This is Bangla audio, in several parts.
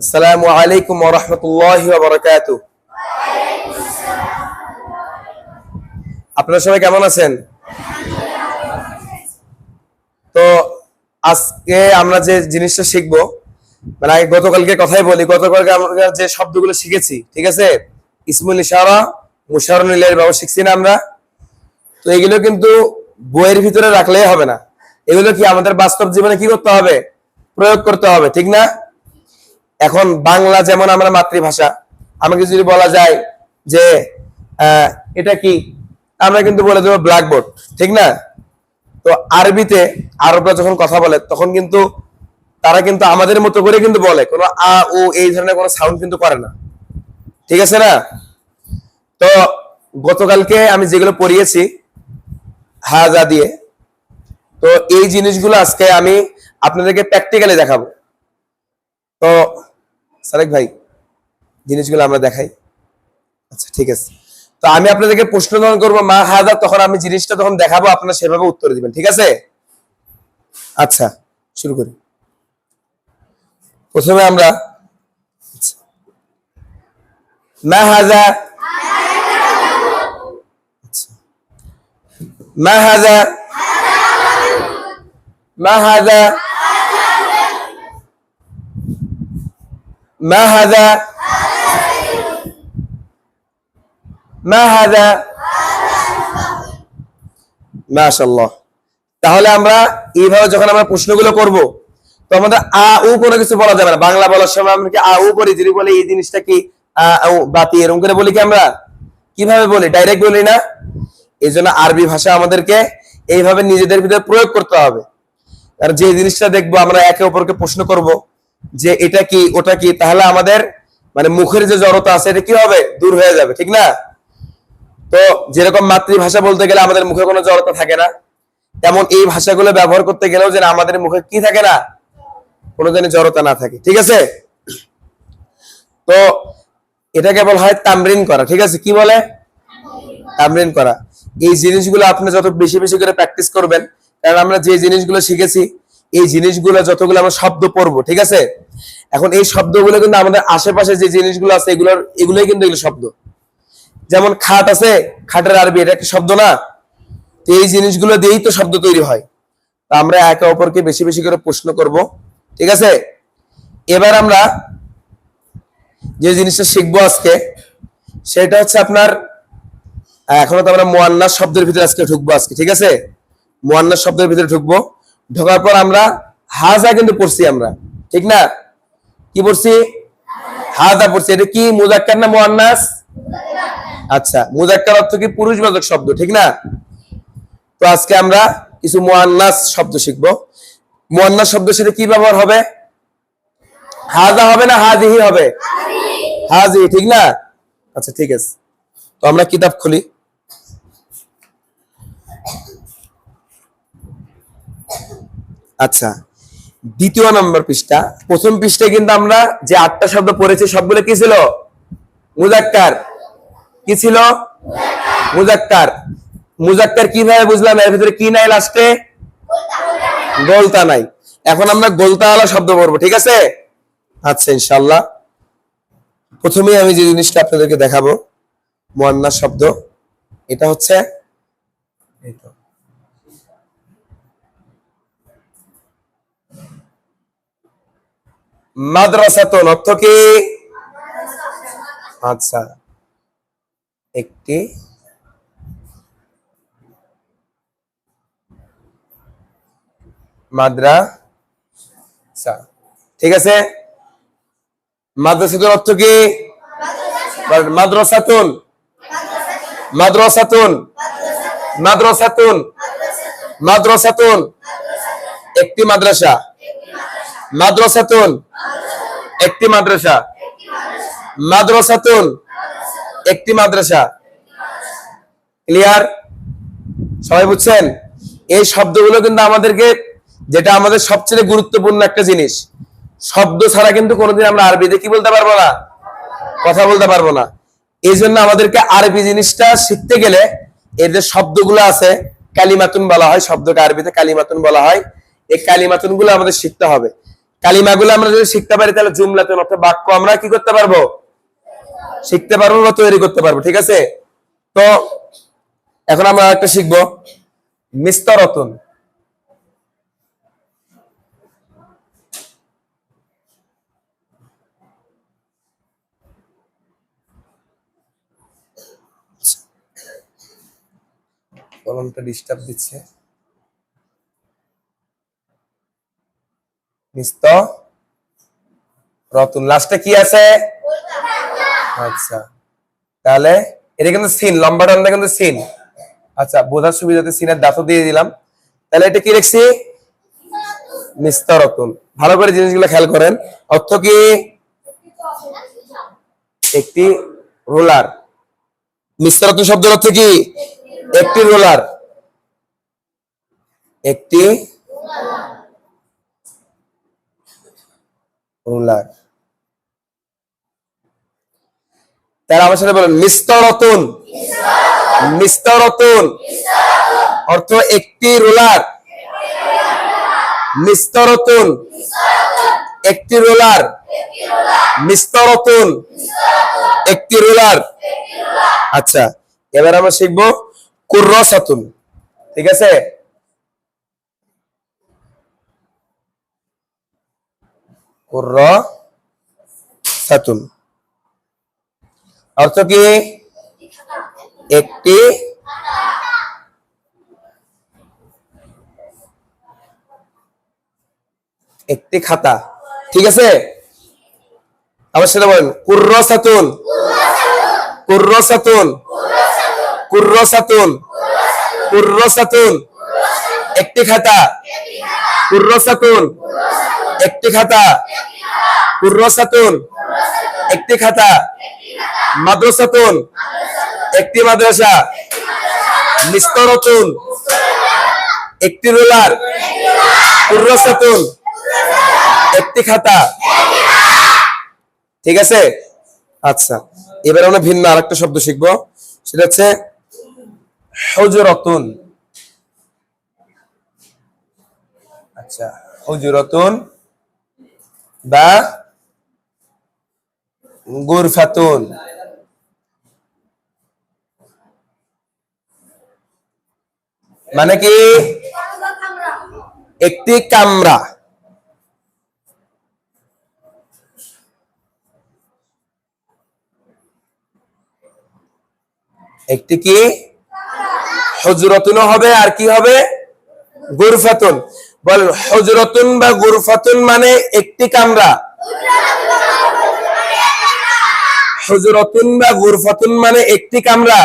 আসসালামু আলাইকুম রাহমাতুল্লাহি ওয়া বারাকাতুহু। আপনারা সবাই কেমন আছেন? তো আজকে আমরা যে জিনিসটা শিখব মানে আগে গতকালকে কথাই বলি, গতকালকে আমরা যে শব্দগুলো শিখেছি, ঠিক আছে? ইসমুল ইশারা মুশারুল বাবু শিখছি না আমরা। তো এগুলো কিন্তু বইয়ের ভিতরে রাখলেই হবে না। এগুলো কি আমাদের বাস্তব জীবনে কি করতে হবে? প্রয়োগ করতে হবে, ঠিক না? এখন বাংলা যেমন আমরা মাতৃভাষা, আমাকে যদি বলা যায় যে এটা কি? আমরা কিন্তু বলে দেবো ব্ল্যাকবোর্ড ঠিক না? তো আরবিতে আরবরা যখন কথা বলে, তখন কিন্তু তারা কিন্তু আমাদের মতো করে কিন্তু বলে। কোনো আ ও এই ধরনের কোনো সাউন্ড কিন্তু করে না। ঠিক আছে না? তো গতকালকে আমি যেগুলো পড়িয়েছি, হাজা দিয়ে, তো এই জিনিসগুলো আজকে আমি আপনাদেরকে প্র্যাকটিক্যালি দেখাবো। তো সারেক ভাই, জিনিসগুলো আমরা দেখাই আচ্ছা ঠিক আছে তো আমি আপনাদেরকে প্রশ্ন যখন করব, মা হাজা, তখন আমি জিনিসটা তখন দেখাবো, আপনারা সেভাবে উত্তর দিবেন, ঠিক আছে আচ্ছা শুরু করি প্রথমে আমরা। মা হাজা। মা হাজা মা হাজা ما هذا ما هذا মাশাআল্লাহ তাহলে আমরা এইভাবে যখন আমরা প্রশ্নগুলো করব তো আমাদের আ উ কোনো কিছু বলা যাবে না বাংলা বলার সময় আমরা কি আ উ করি যদি বলি এই জিনিসটা কি আ উ বাতি এরকম করে বলি কি আমরা কিভাবে বলি ডাইরেক্ট বলি না এই জন্য আরবি ভাষা আমাদেরকে এইভাবে নিজেদের ভিতরে প্রয়োগ করতে হবে আর যে জিনিসটা দেখবো আমরা একে অপরকে প্রশ্ন করব যে এটা কি, ওটা কি? তাহলে আমাদের মানে মুখের যে জড়তা আছে, এটা কি হবে? দূর হয়ে যাবে, ঠিক না? তো যেরকম মাতৃভাষা বলতে গেলে আমাদের মুখে কোনো জড়তা থাকে না, তেমন এই ভাষাগুলো ব্যবহার করতে গেলেও যেন আমাদের মুখে কি থাকে না, কোনো যেন জড়তা না থাকে, ঠিক আছে? তো এটাকে বলা হয় তামরিন করা, ঠিক আছে? কি বলে? তামরিন করা। এই জিনিসগুলো আপনি যত বেশি বেশি করে প্র্যাকটিস করবেন, কারণ আমরা যে জিনিসগুলো শিখেছি এই জিনিসগুলো যতগুলো আমরা শব্দ পড়ব, ঠিক আছে? এখন এই শব্দগুলো কিন্তু আমাদের আশেপাশে যে জিনিসগুলো আছে, এগুলোর, এগুলোই কিন্তু এগুলো শব্দ। যেমন খাট আছে, খাটের আরবি, এটা একটা শব্দ না? তো এই জিনিসগুলো দিয়েই তো শব্দ তৈরি হয়। তা আমরা একে অপরকে বেশি বেশি করে প্রশ্ন করব, ঠিক আছে? এবার আমরা যে জিনিসটা শিখব আজকে, সেটা হচ্ছে আপনার, এখনও তো আমরা মোয়ান্নাস শব্দের ভিতরে আজকে ঢুকবো আজকে, ঠিক আছে? মোয়ান্নাস শব্দের ভিতরে ঢুকবো। ঢোকার পর আমরা হাজা কিন্তু পড়ছি আমরা। ঠিক না? কি পড়ছি? হাজা পড়ছি। এটা কি মুজাক্কার না মোয়ান্নাস আচ্ছা মুজাক্কার অর্থ কি পুরুষ পুরুষবাচক শব্দ, ঠিক না? তো আজকে আমরা কিছু মোয়ান্নাস শব্দ শিখব। মোয়ান্নাস শব্দ সেটা কি ব্যবহার হবে? হাজা হবে না হাজিহি হবে? হাজি ঠিক না? আচ্ছা ঠিক আছে। তো আমরা কিতাব খুলি। আচ্ছা দ্বিতীয় নম্বর পৃষ্ঠা। প্রথম পৃষ্ঠায় কিন্তু আমরা যে আটটা শব্দ পড়েছি, সবগুলো কি ছিল? মুজাক্কার। কি ছিল? মুজাক্কার। মুজাক্কার কীভাবে বুঝলাম? এর ভিতরে কি নাই লাস্টে? গোলতা নাই। এখন আমরা গোলতাওয়ালা শব্দ পড়ব, ঠিক আছে? আচ্ছা ইনশাল্লাহ প্রথমেই আমি যে জিনিসটা আপনাদেরকে দেখাবো মোয়ান্না শব্দ, এটা হচ্ছে, এই তো। মাদ্রাসাতুন অর্থ কি? আচ্ছা একটি মাদ্রাসা, ঠিক আছে? মাদ্রাসাতুন অর্থ কি? মাদ্রাসাতুন মাদ্রাসাতুন মাদ্রাসাতুন মাদ্রাসাতুন, একটি মাদ্রাসা। মাদ্রাসাতুন, একটি মাদ্রাসা। মাদ্রাসাতুন, একটি মাদ্রাসা। ক্লিয়ার সবাই বুঝছেন? এই শব্দগুলো কিন্তু আমাদেরকে, যেটা আমাদের সবচেয়ে গুরুত্বপূর্ণ একটা জিনিস। শব্দ ছাড়া কিন্তু কোনোদিন আমরা আরবিতে কি বলতে পারব না? কথা বলতে পারব না। এই জন্য আমাদেরকে আরবি জিনিসটা শিখতে গেলে এর যে শব্দগুলো আছে, কালিমাতুন বলা হয় শব্দটা আরবিতে কালিমাতুন বলা হয়, এই কালিমাতুনগুলো আমাদের শিখতে হবে। কালিমাগুলো আমরা যদি শিখতে পারি, তাহলে জুমলাতুন অর্থ বাক্য আমরা কি করতে পারব? শিখতে পারব বা তৈরি করতে পারব, ঠিক আছে? তো এখন আমরা একটা শিখব। মিস্তরতুন কলমটা ডিস্টার্ব দিচ্ছে। মিস্ত রতুন লাস্টে কি আছে? আচ্ছা। তাহলে, এটা কিন্তু সিন লম্বা টানটা কিন্তু সিন আচ্ছা বোঝার সুবিধাতে সিনের দাঁতও দিয়ে দিলাম। তাহলে এটা কি ভালো করে জিনিসগুলো খেয়াল করেন। অর্থ কি? একটি রোলার। মিস্তরতুন শব্দের অর্থ কি? একটি রোলার। একটি রোলার। তারা আমার সাথে বলেন মিস্তরতুন মিস্তরতুন অর্থ একটি রোলার। মিস্তরতুন একটি রোলার। মিস্তরতুন একটি রোলার। আচ্ছা এবার আমরা শিখব কুর্রসাতুন। ঠিক আছে? কুর্র সাতুন। অর্থ কি? একটি একটি খাতা। ঠিক আছে? আমার সেটা বলেন, কুর্র সাতুন। কুর্র সাতুন। কুর্র সাতুন। কুর্র সাতুন। একটি খাতা। কুর্র সাতুন। একটি খাতা। কুর্র সাতুন একটি খাতা। মাদ্রাসাতুন। একটি মাদ্রাসা। মিস্তরতুন একটি রোলার। কুর্রসাতুন। একটি খাতা। ঠিক আছে? আচ্ছা এবার আমরা ভিন্ন আরেকটা শব্দ শিখব। সেটা হচ্ছে হজরতুন। আচ্ছা হজরতুন। বা গুরফাতুন। মানে কি? একটি কামরা। একটি কি? হজরতুনও হবে আর কি হবে? গুরফাতুন। বল হজরতুন বা গুরফাতুন মানে একটি কামরা। হজরতুন বা গুরফাতুন মানে একটি কামরা।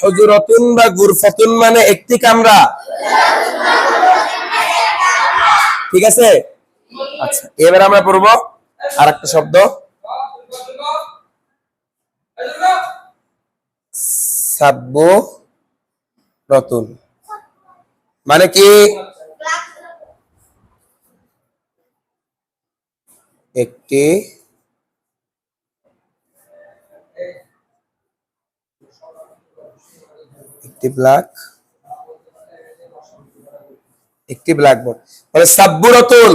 হজরতুন বা গুরফাতুন মানে একটি কামরা। ঠিক আছে? আচ্ছা এবার আমরা পড়ব আর একটা শব্দ। সাব্য রতুন মানে কি? একটি একটি ব্ল্যাক, একটি ব্ল্যাকবোর্ড। বলে সাব্বুরতুল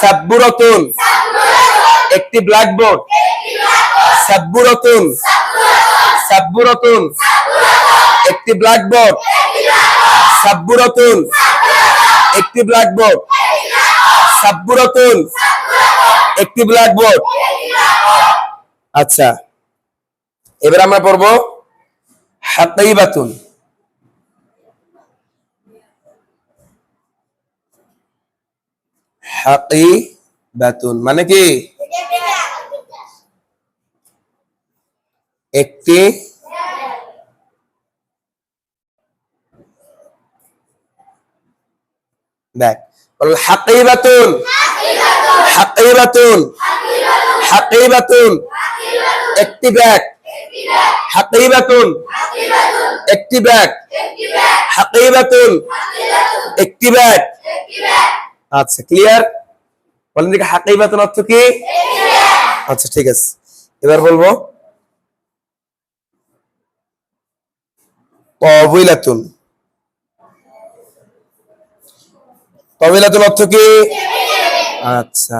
সাব্বুরতুল, একটি ব্ল্যাকবোর্ড। সাব্বুরতুল সাব্বুরতুল, একটি ব্ল্যাকবোর্ড। সাব্বুরতুল একটি ব্ল্যাকবোর্ড সাব্বুরতুল একটি ব্ল্যাকবোর্ড আচ্ছা এবার আমরা পড়ব হাতাইবাতুন। হাকিবাতুন মানে কি? একটি বল হাকিবাতুন। হাকিবাতুন। হাকিবাতুন। একটি ব্যাগ। হাকিবাতুন। একটি ব্যাগ। হাকিবাতুন। একটি ব্যাগ। আচ্ছা ক্লিয়ার বলেন দেখি, হাকিবাতুন অর্থ কি? আচ্ছা ঠিক আছে। এবার বলব। কবিলাতুন। তবিলাতুন অর্থ কি আচ্ছা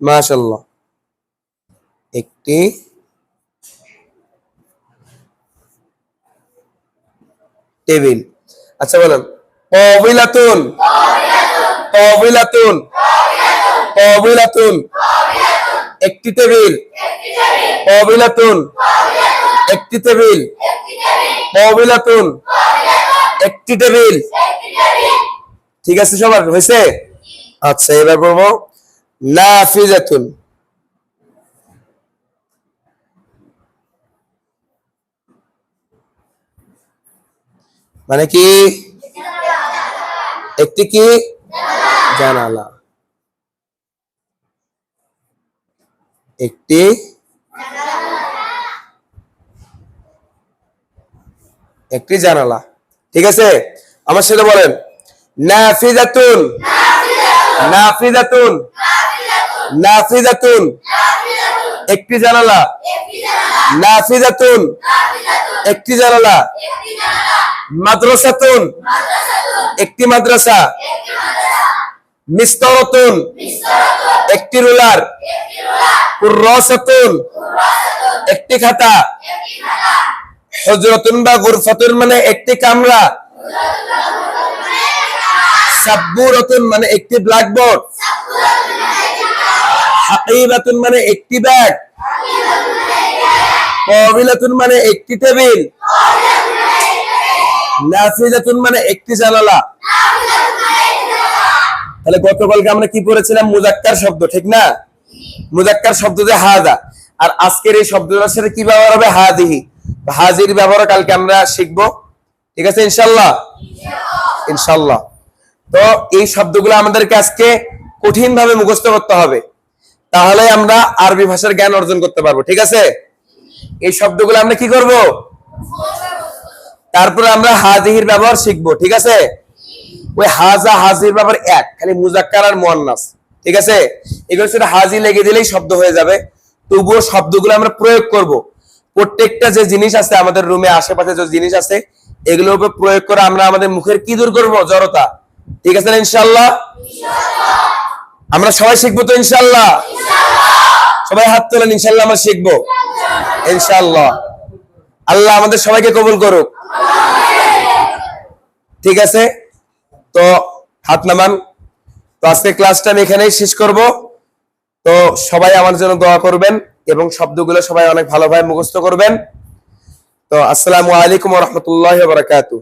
মাশাল্লাহ একটি টেবিল। আচ্ছা বলেন তবিলাতুন তবিলাতুন তবিলাতুন একটি টেবিল। তবিলাতুন একটি টেবিল। তবিলাতুন একটি টেবিল। ঠিক আছে সবার, হয়েছে? আচ্ছা এবার বলব, নাফিজাতুন। মানে কি? একটি কি? জানালা। একটি একটি জানালা। ঠিক আছে? আমার সাথে বলেন। নাফিজাতুন। নাফিজাতুন। নাফিজাতুন। একটি জানালা। নাফিজাতুন। একটি জানালা। মাদ্রাসাতুন। একটি মাদ্রাসা। মিস্তরতুন। একটি রুলার। কুর্রাসাতুন। একটি খাতা। হজরতুন বা গুরফাতুন মানে একটি কামরা। সাব্বুরাতুন মানে একটি ব্ল্যাকবোর্ড হাকিবাতুন মানে একটি ব্যাগ কবিলাতুন মানে একটি টেবিল। নাফিজাতুন মানে একটি জানালা। তাহলে গতকালকে আমরা কি পড়েছিলাম? মুজাক্কার শব্দ, ঠিক না? মুজাক্কার শব্দ যে হাজা আর আজকের এই শব্দটার সাথে কি ব্যবহার হবে? হাদিহি। হাজির ব্যবহার কালকে আমরা শিখব। ঠিক আছে ইনশাল্লাহ ইনশাল্লাহ তো এই শব্দগুলো আমাদেরকে আজকে কঠিন ভাবে মুখস্থ করতে হবে। তাহলে আমরা আরবি ভাষার জ্ঞান অর্জন করতে পারব, ঠিক আছে? এই শব্দগুলো আমরা কি করব? তারপরে আমরা হাজিহির ব্যবহার শিখব, ঠিক আছে? ওই হাজা হাজির ব্যাপার এক, খালি মুজাক্কার আর মুয়ান্নাস, ঠিক আছে? এগুলো শুধু হাজি লেগে দিলেই শব্দ হয়ে যাবে। তবুও শব্দগুলো আমরা প্রয়োগ করব। প্রত্যেকটা যে জিনিস আছে আমাদের রুমে আশেপাশে যে জিনিস আছে, এগুলোর উপর প্রয়োগ করে আমরা আমাদের মুখের কি দূর করব? জড়তা। ঠিক আছে না ইনশাল্লাহ আমরা সবাই শিখব তো ইনশাল্লাহ সবাই হাত তোলেন ইনশাল্লাহ আমরা শিখব। ইনশাল্লাহ আল্লাহ আমাদের সবাইকে কবুল করুক। ঠিক আছে? তো হাত নামান। তো আজকে ক্লাসটা আমি এখানেই শেষ করব। তো সবাই আমার জন্য দোয়া করবেন এবং শব্দগুলো সবাই অনেক ভালোভাবে মুখস্থ করবেন। তো আসসালামু আলাইকুম রহমতুল্লাহ বারাকাতু